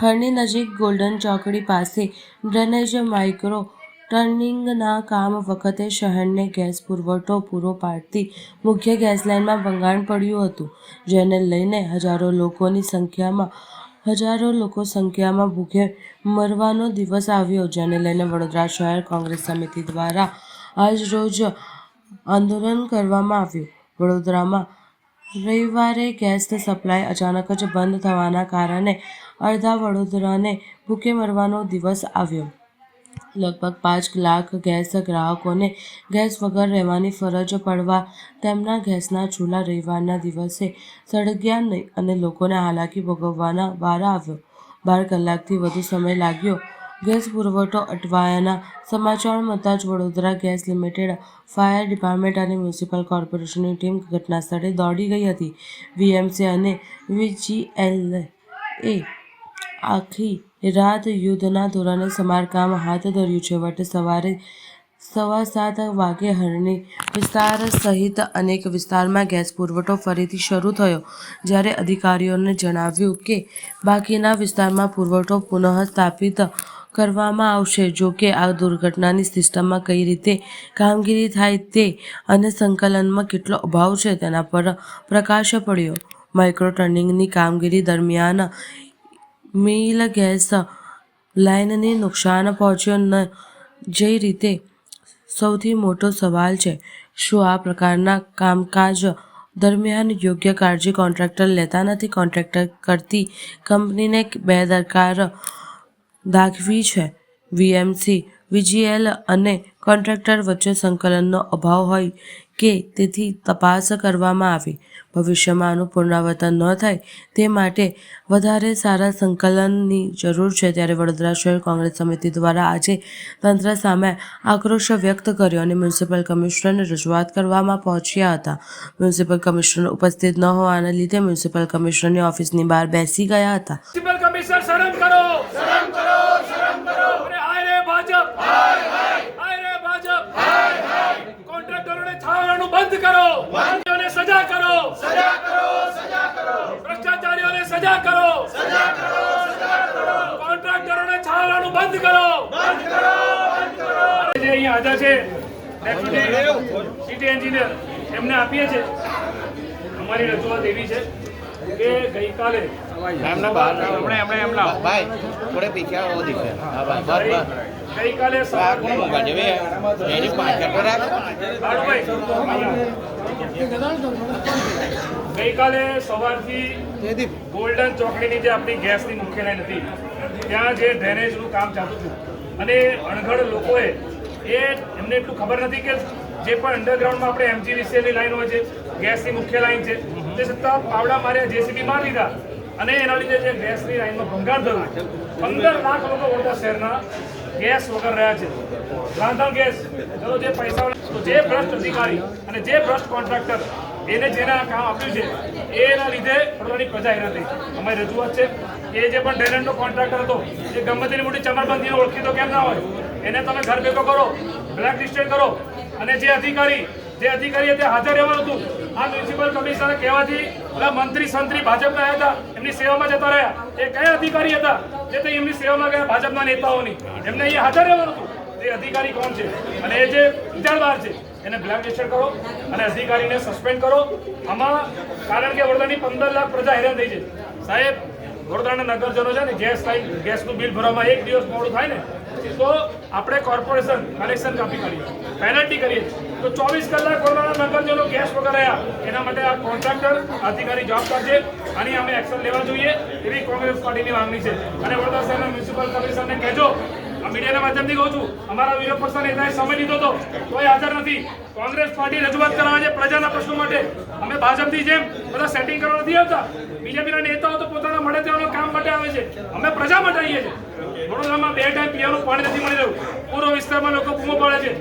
હરની નજીક ગોલ્ડન ચોકડી પાસે ડ્રેનેજ માઇક્રો ટર્નિંગના કામ વખતે શહેરને ગેસ પુરવઠો પૂરો પાડતી મુખ્ય ગેસ લાઇનમાં ભંગાણ પડ્યું હતું, જેને લઈને હજારો લોકોની સંખ્યામાં, હજારો લોકો સંખ્યામાં ભૂખે મરવાનો દિવસ આવ્યો, જેને લઈને વડોદરા શહેર કોંગ્રેસ સમિતિ દ્વારા આજ રોજ આંદોલન કરવામાં આવ્યું. વડોદરામાં રવિવારે ગેસ સપ્લાય અચાનક જ બંધ થવાના કારણે અડધા વડોદરાને ભૂખે મરવાનો દિવસ આવ્યો. લગભગ પાંચ લાખ ગેસ ગ્રાહકોને ગેસ વગર રહેવાની ફરજ પડવા તેમના ગેસના ચૂલા રવિવારના દિવસે સળગ્યા નહીં અને લોકોને હાલાકી ભોગવવાના વારા આવ્યો. બાર કલાકથી વધુ સમય લાગ્યો ગેસ પુરવઠો અટવાયાના સમાચાર મળતા જ Vadodara gas limited, fire department અને મ્યુનિસિપલ કોર્પોરેશનની ટીમ ઘટના સ્થળે દોડી ગઈ હતી. વીએમસી અને વીજીએલ એ આખી રાત યુદ્ધના ધોરણે સમારકામ હાથ ધર્યું. છે વટે સવારે સવા સાત વાગે હરણી વિસ્તાર સહિત અનેક વિસ્તારમાં ગેસ પુરવઠો ફરીથી શરૂ થયો. જ્યારે અધિકારીઓને જણાવ્યું કે બાકીના વિસ્તારમાં પુરવઠો પુનઃસ્થાપિત કરવામાં આવશે. જો કે આ દુર્ઘટનાની સિસ્ટમમાં કઈ રીતે કામગીરી થાય તે અને સંકલનમાં કેટલો અભાવ છે તેના પર પ્રકાશ પડ્યો. માઇક્રો ટર્નિંગની કામગીરી દરમિયાન મિલ ગેસ લાઇનને નુકસાન પહોંચ્યું ન, જે રીતે સૌથી મોટો સવાલ છે, શું આ પ્રકારના કામકાજ દરમિયાન યોગ્ય કાળજી કોન્ટ્રાક્ટર લેતા નથી? કોન્ટ્રાક્ટર કરતી કંપનીને બેદરકાર દાખવી છે. વીએમસી, વીજીએલ અને કોન્ટ્રાક્ટર વચ્ચે સંકલનનો અભાવ હોય કે તેથી તપાસ કરવામાં આવી. ભવિષ્યમાં આનું પુનરાવર્તન ન થાય તે માટે વધારે સારા સંકલનની જરૂર છે ત્યારે વડોદરા શહેર કોંગ્રેસ સમિતિ દ્વારા આજે તંત્ર સામે આક્રોશ વ્યક્ત કર્યો અને મ્યુનિસિપલ કમિશનરને રજૂઆત કરવામાં પહોંચ્યા હતા. મ્યુનિસિપલ કમિશનર ઉપસ્થિત ન હોવાના લીધે મ્યુનિસિપલ કમિશનરની ઓફિસની બહાર બેસી ગયા હતા. મ્યુનિસિપલ કમિશનર શરમ કરો! શરમ કરો શરમ કરો અરે હાય રે ભાજપ હાય હાય હાય રે ભાજપ હાય હાય કોન્ટ્રાક્ટરોને છાવવાનું બંધ કરો બંધીઓને સજા કરો સજા કરો સજા કરો ભ્રષ્ટાચારીઓને સજા કરો સજા કરો સજા કરો કોન્ટ્રાક્ટરોને બંધ કરો! બંધ કરો બંધ કરો! જે અહીંયા હાજર છે ડેપ્યુટી સિટી એન્જિનિયર એમને આપીએ છે અમારી રજૂઆત એવી છે કે ગઈકાલે એમને બહાર ભાઈ થોડે પીછે આવો દીકરે હા ભાઈ બસ બસ. ગઈકાલે કોણ મોકા એની પાછળ તો રાખ. ગઈકાલે સવારથી ગોલ્ડન ચોકડીની જે આપણી ગેસની મુખ્ય લાઈન હતી ત્યાં જે ડ્રેનેજનું કામ ચાલતું હતું અને અણઘડ લોકોએ એ એમને એટલું ખબર નથી કે જે પણ અંડરગ્રાઉન્ડમાં આપણે એમજીવીસીએલની લાઈન હોય છે ગેસની મુખ્ય લાઈન છે, તે છતાં પાવડા માર્યા જેસીબી મારી લીધા અને એના લીધે જે ગેસની લાઈનમાં ભંગાણ થયું. પંદર લાખ લોકો વડોદરા શહેરના ગેસ વગર રહ્યા છે. રાંધણ ગેસ ચલો જે પૈસા તો જે ભ્રષ્ટ અધિકારી અને જે ભ્રષ્ટ કોન્ટ્રાક્ટર એને જેના કામ આપ્યું છે, એના લીધે વડોદરાની પ્રજા એના થઈ અમારી રજૂઆત છે કે જે પણ ટેલેન્ટનો કોન્ટ્રાક્ટર હતો જે ગમે મોટી ચમરબંધીને ઓળખીતો કેમ ના હોય? એને તમે ઘર ભેગો કરો બ્લેક લિસ્ટેડ કરો. અને જે અધિકારી જે અધિકારી તે હાજર રહેવાનું હતું, આ મ્યુનિસિપલ કમિશનર કહેવાથી પેલા મંત્રી સંત્રી ભાજપના આવ્યા હતા, એમની સેવામાં જતા રહ્યા. એ કયા અધિકારી હતા? જે તે એમની સેવામાં ગયા ભાજપના નેતાઓની. એમને અહીંયા હાજર રહેવાનું હતું. તે અધિકારી કોણ છે? અને એ જે વિચારવાર છે, એને બ્લેક લિસ્ટેડ કરો અને અધિકારીને સસ્પેન્ડ કરો. આમાં કારણ કે વડોદરાની પંદર લાખ પ્રજા હેરાન થઈ છે. સાહેબ વડોદરાના નગરજનો છે ને, ગેસ લાઈન ગેસનું બિલ ભરવામાં એક દિવસ મોડું થાય ને, તો આપણે કોર્પોરેશન, કલેક્શન કાપી કરીએ પેનલ્ટી કરીએ. તો ચોવીસ કલાક વડોદરાના નગરજનો ગેસ વગર રહ્યા. એના માટે આ કોન્ટ્રાક્ટર અધિકારી જવાબદાર છે આની અમે એક્શન લેવા જોઈએ એવી કોંગ્રેસ પાર્ટીની માંગણી છે. અને વડોદરા શહેરના મ્યુનિસિપલ કમિશનરને કહેજો મીડિયાના માધ્યમથી કહું છું, અમારા વિરોધ પક્ષના નેતાએ સમય લીધો હતો કોઈ હાજર નથી. કોંગ્રેસ પાર્ટી રજૂઆત કરવા છે પ્રજાના પ્રશ્નો માટે. અમે ભાજપથી જેમ બધા સેટિંગ કરવા નથી આવતા, બીજેપીના નેતાઓ તો પોતાના મળે તેઓના કામ માટે આવે છે. અમે પ્રજા માટે આવીએ છીએ. વડોદરામાં બે ટાઈમ પીવાનું પાણી નથી મળી રહ્યું. પૂર્વ વિસ્તારમાં લોકો બૂમો પાડે છે.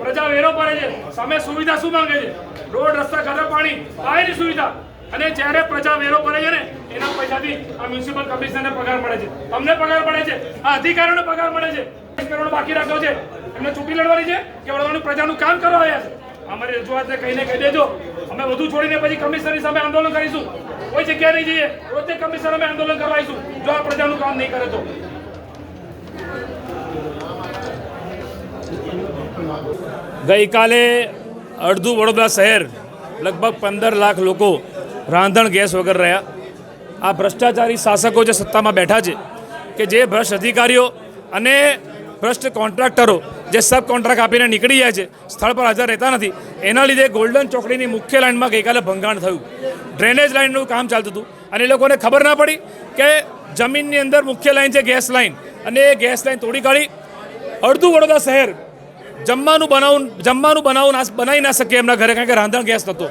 પ્રજા વેરો પડે છે. સામે સુવિધા શું માંગે છે? રોડ, રસ્તા ઘરે પાણી. પાણીની સુવિધા. અને જ્યારે પ્રજા વેરો ભરે છે ને, એના પૈસાથી આ મ્યુનિસિપલ કમિશનરને પગાર મળે છે. તમને પગાર મળે છે. આ અધિકારીઓને પગાર મળે છે. કરોડ બાકી રાખ્યો છે. એમને ચૂંટણી લડવાની છે કે વડવાનું પ્રજાનું કામ કરવા આવ્યા છે. અમારી રજૂઆતને કહીને કહી દેજો. અમે વધુ છોડીને પછી કમિશનરની સામે આંદોલન કરીશું. કોઈ જગ્યાએ નહીં જઈએ. રોજે કમિશનર અમે આંદોલન કરવાઈશું જો આ પ્રજાનું કામ નહીં કરે તો. ગઈકાલે અડધું વડોદરા શહેર લગભગ પંદર લાખ લોકો રાંધણ ગેસ વગર રહ્યા. આ ભ્રષ્ટાચારી શાસકો જે સત્તામાં બેઠા છે, કે જે ભ્રષ્ટ અધિકારીઓ અને ભ્રષ્ટ કોન્ટ્રાક્ટરો, જે સબ કોન્ટ્રાક્ટ આપીને નીકળી જાય છે, સ્થળ પર હાજર રહેતા નથી, એના લીધે ગોલ્ડન ચોકડીની મુખ્ય લાઇનમાં ગઈકાલે ભંગાણ થયું. ડ્રેનેજ લાઇનનું કામ ચાલતું હતું. અને એ લોકોને ખબર ના પડી કે જમીનની અંદર મુખ્ય લાઇન છે ગેસ લાઇન. અને એ ગેસ લાઇન તોડી કાઢી અડધું વડોદરા શહેર જમવાનું બનાવું જમવાનું બનાવું બનાવી ના શકીએ એમના ઘરે, કારણ કે રાંધણ ગેસ નહોતો.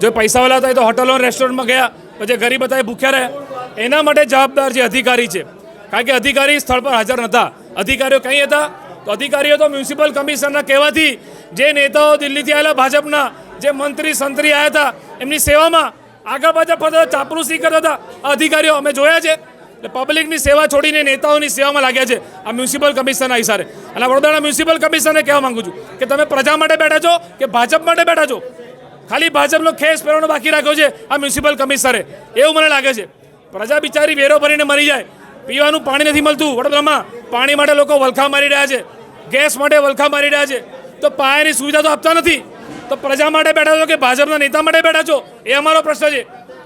જો પૈસાવાળા હતા એ તો હોટલો રેસ્ટોરન્ટમાં ગયા પછી ગરીબ હતા એ ભૂખ્યા રહ્યા. એના માટે જવાબદાર જે અધિકારી છે, કારણ કે અધિકારી સ્થળ પર હાજર નહોતા અધિકારીઓ કંઈ હતા? તો અધિકારીઓ તો મ્યુનિસિપલ કમિશનરના કહેવાથી જે નેતાઓ દિલ્હીથી આવેલા ભાજપના જે મંત્રી, સંત્રી આવ્યા હતા, એમની સેવામાં આગળ પાછળ ફરતા ચાપરૂસી કરતા હતા. અધિકારીઓ અમે જોયા છે. એટલે પબ્લિકની સેવા છોડીને નેતાઓની સેવામાં લાગ્યા છે. આ મ્યુનિસિપલ કમિશનના ઇશારે અને વડોદરા મ્યુનિસિપલ કમિશનને કહેવા માગું છું કે તમે પ્રજા માટે બેઠા છો કે ભાજપ માટે બેઠા છો? ખાલી ભાજપનો ખેસ પહેરવાનો બાકી રાખ્યો છે આ મ્યુનિસિપલ કમિશનરે. એવું મને લાગે છે. પ્રજા બિચારી વેરો ભરીને મરી જાય. પીવાનું પાણી નથી મળતું. વડોદરામાં પાણી માટે લોકો વલખા મારી રહ્યા છે. ગેસ માટે વલખા મારી રહ્યા છે. તો પાયાની સુવિધા તો આપતા નથી. તો પ્રજા માટે બેઠા છો કે ભાજપના નેતા માટે બેઠા છો? એ અમારો પ્રશ્ન છે.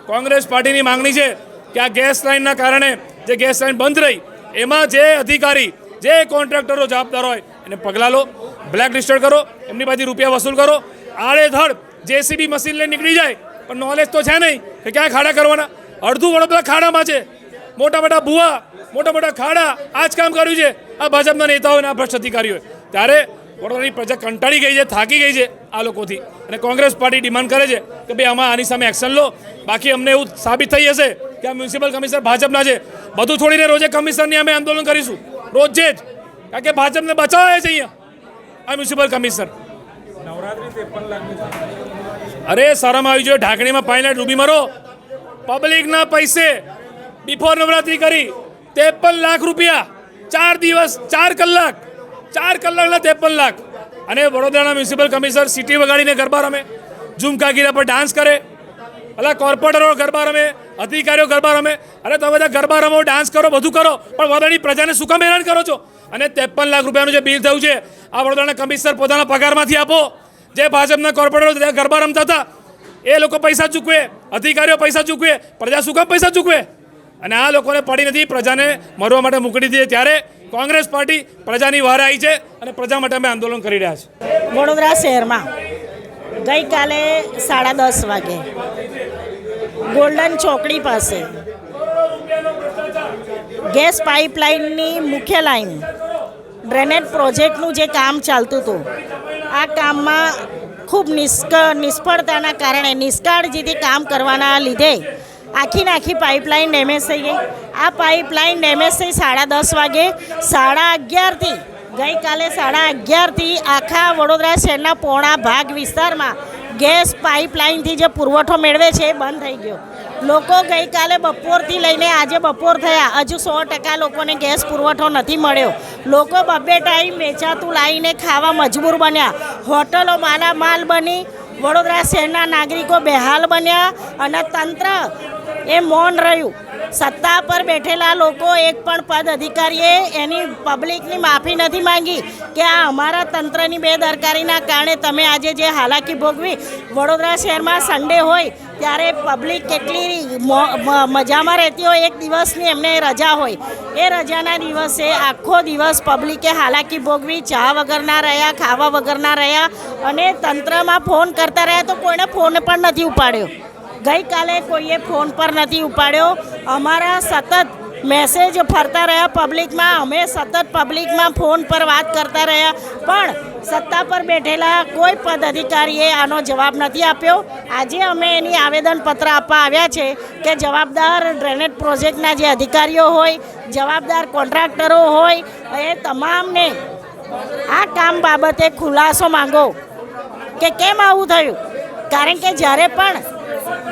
કોંગ્રેસ પાર્ટીની માંગણી છે કે આ ગેસ લાઇનના કારણે જે ગેસ લાઇન બંધ રહી, એમાં જે અધિકારી, જે કોન્ટ્રાક્ટરો જવાબદાર હોય, એને પગલાં લો. બ્લેક લિસ્ટેડ કરો. એમની પાસેથી રૂપિયા વસૂલ કરો. આડેધડ જેસીબી મશીન લઈને નીકળી જાય, પણ નોલેજ તો છે નહીં કે ક્યાં ખાડા કરવાના. અડધું વડોદરા ખાડામાં છે. મોટા મોટા ભૂવા, મોટા મોટા ખાડા, આ જ કામ કર્યું છે. આ ભાજપના નેતાઓ અને આ ભ્રષ્ટ અધિકારીઓએ ત્યારે વડોદરાની પ્રજા કંટાળી ગઈ છે, થાકી ગઈ છે આ લોકોથી. અને કોંગ્રેસ પાર્ટી ડિમાન્ડ કરે છે કે ભાઈ આમાં આની સામે એક્શન લો. બાકી અમને એવું સાબિત થઈ હશે કે આ મ્યુનિસિપલ કમિશનર ભાજપના છે. બધું છોડીને રોજે કમિશનરની અમે આંદોલન કરીશું. રોજે જ. કારણ કે ભાજપને બચાવે છે અહીંયા આ મ્યુનિસિપલ કમિશનર. અરે શરમ આવી જોઈએ ઢાંકણીમાં પાણી ડૂબી મરો. પબ્લિકના પૈસે બિફોર નવરાત્રી કરી, ત્રેપન લાખ રૂપિયા. ચાર દિવસ, ચાર કલાક, ચાર કલાકના ત્રેપન લાખ. અને વડોદરાના મ્યુનિસિપલ કમિશનર સિટી વગાડીને ગરબા રમે ઝુમકાગીરા પર ડાન્સ કરે. અલા, કોર્પોરેટરો ગરબા રમે, અધિકારીઓ ગરબા રમે. અરે, તમે બધા ગરબા રમો, ડાન્સ કરો, બધું કરો. પણ વડોદરાની પ્રજાને શું કામ હેરાન કરો છો? અને ત્રેપન લાખ રૂપિયાનું જે બિલ થયું છે, આ વડોદરાના કમિશનર પોતાના પગારમાંથી આપો. જે ભાજપના કોર્પોરેટરો ગરબા રમતા હતા, એ લોકો પૈસા ચૂકવે, અધિકારીઓ પૈસા ચૂકવે, પ્રજા શું કામ પૈસા ચૂકવે? અને આ લોકોને પડી નથી, પ્રજાને મરવા માટે મોકલી દીધી ત્યારે કોંગ્રેસ પાર્ટી પ્રજાની વારે આવી છે અને પ્રજા માટે અમે આંદોલન કરી રહ્યા છીએ. વડોદરા શહેરમાં ગઈકાલે સાડા દસ વાગે ગોલ્ડન ચોકડી પાસે ગેસ પાઇપલાઇનની મુખ્ય લાઈન ડ્રેનેજ પ્રોજેક્ટનું જે કામ ચાલતું હતું આ કામમાં ખૂબ નિષ્ક, નિષ્ફળતાના કારણે નિષ્કાળજીથી કામ કરવાના લીધે આખી નાખી પાઇપલાઇન ડેમેજ થઈ ગઈ. આ પાઇપલાઇન ડેમેજ થઈ સાડા દસ વાગે, સાડા અગિયારથી ગઈકાલે સાડા અગિયારથી આખા વડોદરા શહેરના પોણા ભાગ વિસ્તારમાં ગેસ પાઇપલાઇનથી જે પુરવઠો મેળવે છે એ બંધ થઈ ગયો. લોકો ગઈકાલે બપોરથી લઈને આજે બપોર થયા. હજુ સો ટકા લોકોને ગેસ પુરવઠો નથી મળ્યો. લોકો બબ્બે ટાઈમ વેચાતું લાવીને ખાવા મજબૂર બન્યા. હોટલો માલામાલ બની. વડોદરા શહેરના નાગરિકો બેહાલ બન્યા અને તંત્ર એ મૌન રહ્યું. સત્તા પર બેઠેલા લોકો એક પણ પદ અધિકારીએ એની પબ્લિકની માફી નથી માંગી કે આ અમારા તંત્રની બેદરકારીના કારણે તમે આજે જે હાલાકી ભોગવી વડોદરા શહેરમાં સન્ડે હોય ત્યારે પબ્લિક કેટલી મજામાં રહેતી હોય, એક દિવસની એમને રજા હોય. એ રજાના દિવસે આખો દિવસ પબ્લિકે હાલાકી ભોગવી, ચા વગરના રહ્યા, ખાવા વગરના રહ્યા અને તંત્રમાં ફોન કરતા રહ્યા તો કોઈને ફોન પણ નથી ઉપાડ્યો. ગઈકાલે કોઈએ ફોન પર નથી ઉપાડ્યો. અમારા સતત મેસેજ ફરતા રહ્યા પબ્લિકમાં. અમે સતત પબ્લિકમાં ફોન પર વાત કરતા રહ્યા. પણ સત્તા પર બેઠેલા કોઈ પદ અધિકારીએ આનો જવાબ નથી આપ્યો. આજે અમે એની આવેદનપત્ર આપવા આવ્યા છે કે જવાબદાર ડ્રેનેજ પ્રોજેક્ટના જે અધિકારીઓ હોય, જવાબદાર કોન્ટ્રાક્ટરો હોય, એ તમામને આ કામ બાબતે ખુલાસો માંગો. કે કેમ આવું થયું? કારણ કે જ્યારે પણ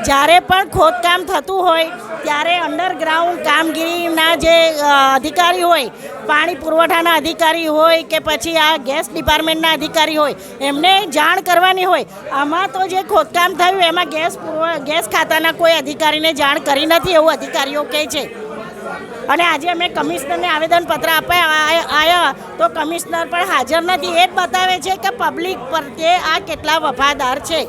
જ્યારે પણ ખોદકામ થતું હોય, ત્યારે અંડરગ્રાઉન્ડ કામગીરીના જે અધિકારી હોય, પાણી પુરવઠાના અધિકારી હોય કે પછી આ ગેસ ડિપાર્ટમેન્ટના અધિકારી હોય, એમને જાણ કરવાની હોય. આમાં તો જે ખોદકામ થયું, એમાં ગેસ પૂર્વ ગેસ ખાતાના કોઈ અધિકારીને જાણ કરી નથી એવું અધિકારીઓ કહે છે. અને આજે અમે કમિશનરને આવેદનપત્ર આપ્યા આવ્યા તો કમિશનર પણ હાજર નથી. એ જ બતાવે છે કે પબ્લિક પ્રત્યે આ કેટલા વફાદાર છે.